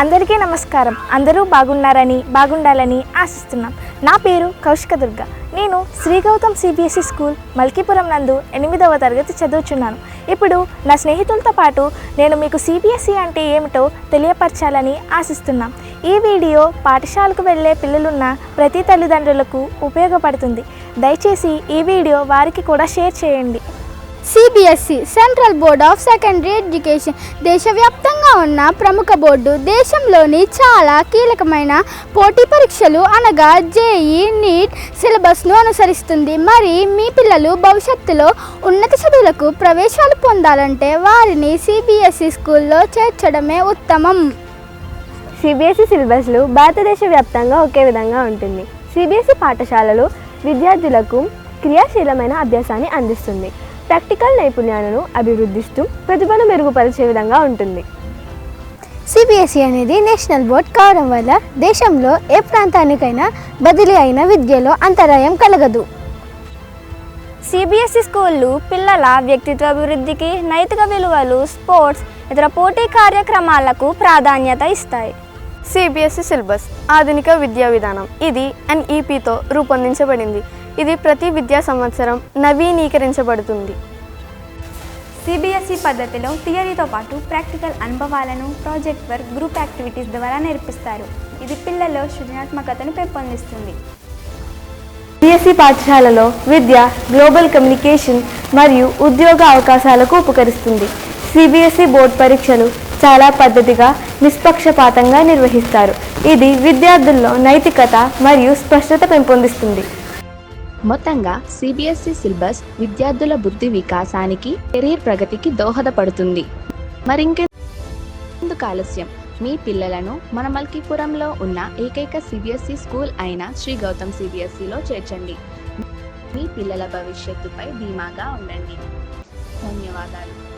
అందరికీ నమస్కారం. అందరూ బాగున్నారని బాగుండాలని ఆశిస్తున్నాం. నా పేరు కౌశిక దుర్గ. నేను శ్రీ గౌతమ్ సిబిఎస్ఈ స్కూల్ మల్కీపురం నందు ఎనిమిదవ తరగతి చదువుచున్నాను. ఇప్పుడు నా స్నేహితులతో పాటు నేను మీకు సిబిఎస్ఈ అంటే ఏమిటో తెలియపరచాలని ఆశిస్తున్నాం. ఈ వీడియో పాఠశాలకు వెళ్ళే పిల్లలున్న ప్రతి తల్లిదండ్రులకు ఉపయోగపడుతుంది. దయచేసి ఈ వీడియో వారికి కూడా షేర్ చేయండి. CBSE central board of secondary education దేశవ్యాప్తంగా ఉన్న ప్రముఖ బోర్డు. దేశంలోని చాలా కీలకమైన పోటీ పరీక్షలు అనగా జేఈ నీట్ సిలబస్ను అనుసరిస్తుంది. మరి మీ పిల్లలు భవిష్యత్తులో ఉన్నత చదువులకు ప్రవేశాలు పొందాలంటే వారిని సిబిఎస్ఈ స్కూల్లో చేర్చడమే ఉత్తమం. సిబిఎస్ఈ సిలబస్లు భారతదేశ వ్యాప్తంగా ఒకే విధంగా ఉంటుంది. సిబిఎస్ఈ పాఠశాలలు విద్యార్థులకు క్రియాశీలమైన అభ్యాసాన్ని అందిస్తుంది. ప్రాక్టికల్ నైపుణ్యాలను అభివృద్ధిస్తూ ప్రతిభను మెరుగుపరిచే విధంగా ఉంటుంది. సిబిఎస్ఈ అనేది నేషనల్ బోర్డ్ కావడం వల్ల దేశంలో ఏ ప్రాంతానికైనా బదిలీ అయిన విద్యలో అంతరాయం కలగదు. సిబిఎస్ఈ స్కూళ్ళు పిల్లల వ్యక్తిత్వ అభివృద్ధికి నైతిక విలువలు స్పోర్ట్స్ ఇతర పోటీ కార్యక్రమాలకు ప్రాధాన్యత ఇస్తాయి. సిబిఎస్ఈ సిలబస్ ఆధునిక విద్యా విధానం. ఇది ఎన్ఈపితో రూపొందించబడింది. ఇది ప్రతి విద్యా సంవత్సరం నవీనీకరించబడుతుంది. సిబిఎస్ఈ పద్ధతిలో థియరీతో పాటు ప్రాక్టికల్ అనుభవాలను ప్రాజెక్ట్ వర్క్ గ్రూప్ యాక్టివిటీస్ ద్వారా నేర్పిస్తారు. ఇది పిల్లల్లో సృజనాత్మకతను పెంపొందిస్తుంది. సిఎస్ఈ పాఠశాలలో విద్య గ్లోబల్ కమ్యూనికేషన్ మరియు ఉద్యోగ అవకాశాలకు ఉపకరిస్తుంది. సిబిఎస్ఈ బోర్డు పరీక్షలు చాలా పద్ధతిగా నిష్పక్షపాతంగా నిర్వహిస్తారు. ఇది విద్యార్థుల్లో నైతికత మరియు స్పష్టత పెంపొందిస్తుంది. మొత్తంగా సిబిఎస్ఈ సిలబస్ విద్యార్థుల బుద్ధి వికాసానికి కెరీర్ ప్రగతికి దోహదపడుతుంది. మరింకెందుకు ఆలస్యం? మీ పిల్లలను మన మల్కీపురంలో ఉన్న ఏకైక సిబిఎస్ఈ స్కూల్ అయిన శ్రీ గౌతమ్ సిబిఎస్ఈలో చేర్చండి. మీ పిల్లల భవిష్యత్తుపై ధీమాగా ఉండండి. ధన్యవాదాలు.